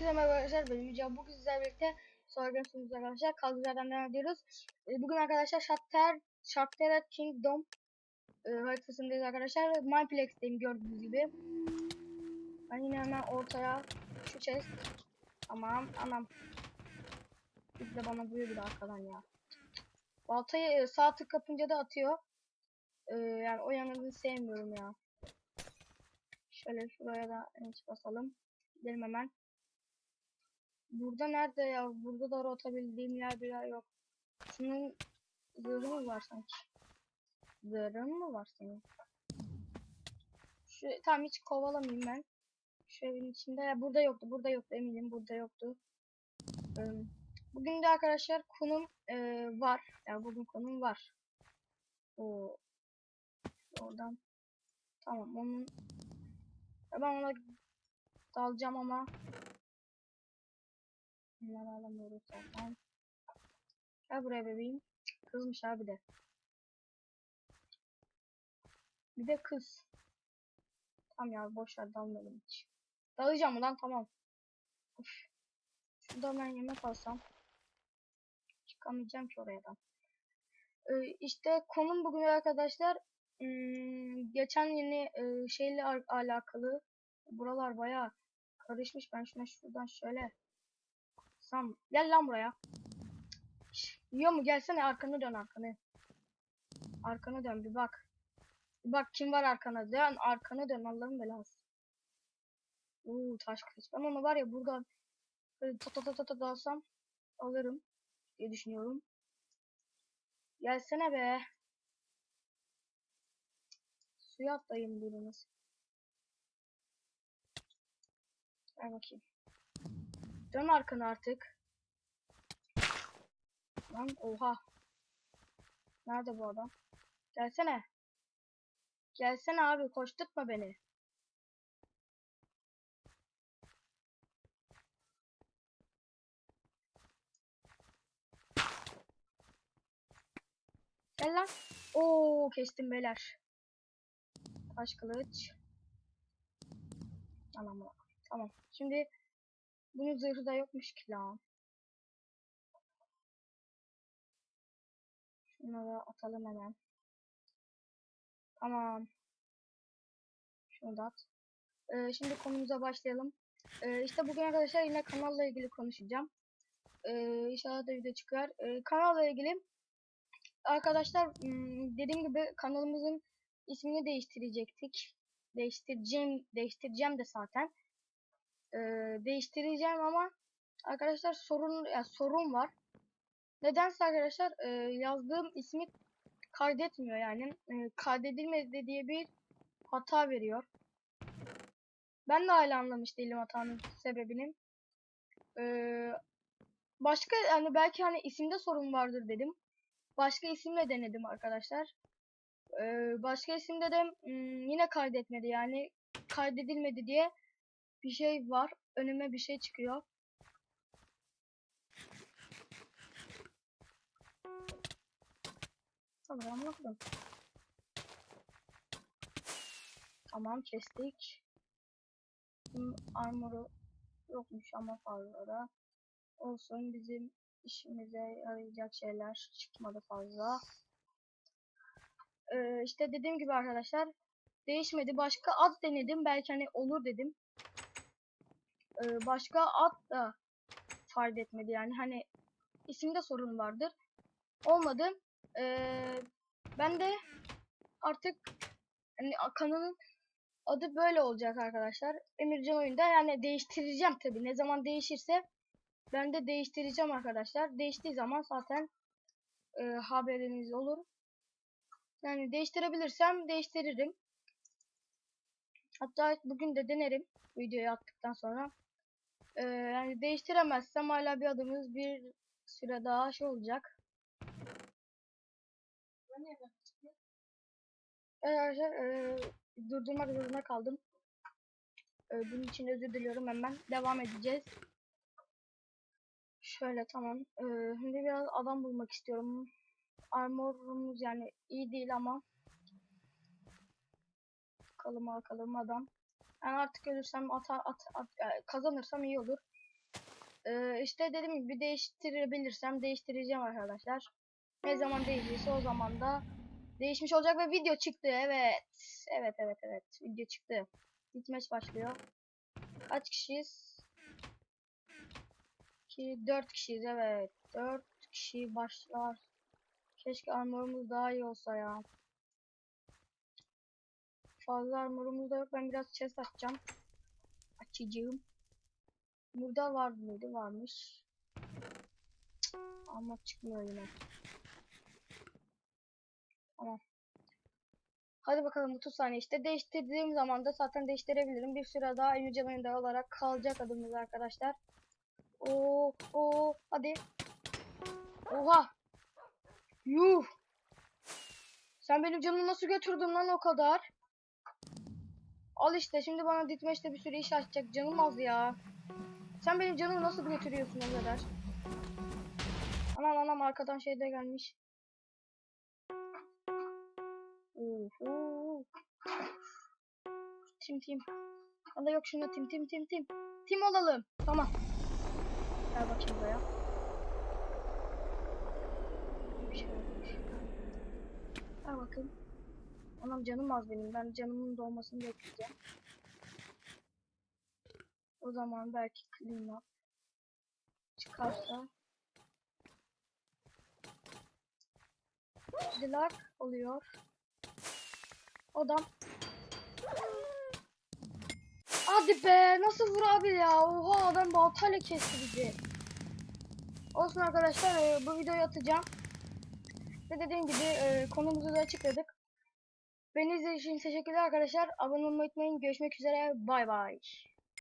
Herkese merhaba arkadaşlar. Benim Yüce. Bugün sizlerle birlikte görüşürüz arkadaşlar. Kaldığımız yerden devam ediyoruz. Ee, Bugün arkadaşlar Shatter, Shatter Kingdom e, haritasındayız arkadaşlar. Mindplex'teyim gördüğünüz gibi. Ben yine hemen ortaya şu chest. Tamam anam. Bir de bana vuruyor bir de arkadan ya. Baltayı e, sağ tık kapınca da atıyor. Ee, yani o yanını sevmiyorum ya. Şöyle şuraya da enç basalım. Gidelim hemen. Burada nerede ya? Burada da rotabildiğim yer bir yer yok. Şunun zırhı mı var sanki? Zırhı mı var senin? Şu, tamam hiç kovalamayayım ben. Şu evin içinde. Ya burada yoktu. Burada yoktu eminim. Burada yoktu. Bugün de arkadaşlar konum e, var. Yani bugün konum var. O oradan. Tamam onun ya ben ona dalacağım ama Bunları alamıyoruz zaten. Gel buraya bebeğim. Kızmış abi de. Bir de kız. Tamam ya boş ver dalmayalım hiç. Dalacağım ulan tamam. Uf. Şurada ben yemek alsam. Çıkamayacağım ki oradan. Ee, işte konum bugün arkadaşlar hmm, geçen yeni e, şeyle al- alakalı buralar bayağı karışmış. Ben şuna şuradan şöyle Sam gel lan buraya. Şş, yiyor mu? Gelsene arkanı dön arkanı. Arkanı dön bir bak. Bir bak kim var arkana. Dön arkanı dön Allah'ın belası. Uuu taş kılıç. Ben onu var ya burada böyle ta ta ta ta ta dalsam alırım diye düşünüyorum. Gelsene be. Suya atlayayım biriniz. Ver bakayım. Dön arkana artık. Lan oha. Nerede bu adam? Gelsene. Gelsene abi koşturtma beni. Gel lan. Oo kestim beyler. Taş kılıç. Tamam tamam. Şimdi bunun zırhı da yokmuş ki lan. Şunları atalım hemen. Tamam. Şunu da at. Ee, şimdi konumuza başlayalım. Ee, işte bugün arkadaşlar yine kanalla ilgili konuşacağım. Ee, inşallah da video çıkar. Ee, kanalla ilgili arkadaşlar hmm, dediğim gibi kanalımızın ismini değiştirecektik. Değiştireceğim, değiştireceğim de zaten e, değiştireceğim ama arkadaşlar sorun ya sorun var. Nedense arkadaşlar e, yazdığım ismi kaydetmiyor yani e, kaydedilmedi diye bir hata veriyor. Ben de hala anlamış değilim hatanın sebebini. E, başka yani belki hani isimde sorun vardır dedim. Başka isimle denedim arkadaşlar. E, başka isimde de hmm, yine kaydetmedi yani kaydedilmedi diye bir şey var. Önüme bir şey çıkıyor. Tamam anladım. Tamam kestik. Bunun armoru yokmuş ama fazla. Olsun bizim işimize yarayacak şeyler çıkmadı fazla. Ee, işte dediğim gibi arkadaşlar değişmedi. Başka ad denedim. Belki hani olur dedim. Ee, başka ad da fayda etmedi yani hani isimde sorun vardır. Olmadı. Ee, ben de artık hani kanalın adı böyle olacak arkadaşlar. Emircan oyunda yani değiştireceğim tabi. Ne zaman değişirse ben de değiştireceğim arkadaşlar. Değiştiği zaman zaten e, haberiniz olur. Yani değiştirebilirsem değiştiririm. Hatta bugün de denerim videoyu attıktan sonra. Ee, yani değiştiremezsem hala bir adımız bir süre daha şey olacak. Evet arkadaşlar e, durdurmak zorunda kaldım. E, bunun için özür diliyorum hemen. Devam edeceğiz. Şöyle tamam. E, şimdi biraz adam bulmak istiyorum. Armorumuz yani iyi değil ama. Bakalım bakalım adam. Ben artık ölürsem ata, at, at, e, kazanırsam iyi olur. Ee, işte dediğim gibi değiştirebilirsem değiştireceğim arkadaşlar. Ne zaman değişirse o zaman da değişmiş olacak ve video çıktı. Evet. Evet evet evet. Video çıktı. Bitmeç başlıyor. Kaç kişiyiz? 2 4 kişiyiz evet. 4 kişi başlar. Keşke armorumuz daha iyi olsa ya. Fazla armorumuz da yok. Ben biraz chest açacağım. Açacağım. Burada var mıydı? Varmış. Cık, Ama çıkmıyor yine. Tamam. Hadi bakalım 30 saniye işte değiştirdiğim zaman da zaten değiştirebilirim. Bir süre daha Emircan oyunda olarak kalacak adımız arkadaşlar. Oo, oo, hadi. Oha. Yuh. Sen benim canımı nasıl götürdün lan o kadar? Al işte şimdi bana ditmeşte bir sürü iş açacak. Canım az ya. Sen benim canımı nasıl götürüyorsun o kadar? Anam anam arkadan şey gelmiş. Oho. Tim tim. Valla yok şuna tim tim tim tim. Tim olalım. Tamam. Gel bakayım buraya. Şey. Gel bakayım. Anam canım az benim. Ben canımın dolmasını bekleyeceğim. O zaman belki clean up çıkarsa Dilak oluyor. Odam. Hadi be nasıl vur abi ya? Oha adam baltayla kesti bizi. Olsun arkadaşlar e, bu videoyu atacağım. Ve dediğim gibi e, konumuzu da açıkladık. Beni izlediğiniz için teşekkürler arkadaşlar. Abone olmayı unutmayın. Görüşmek üzere. Bay bay.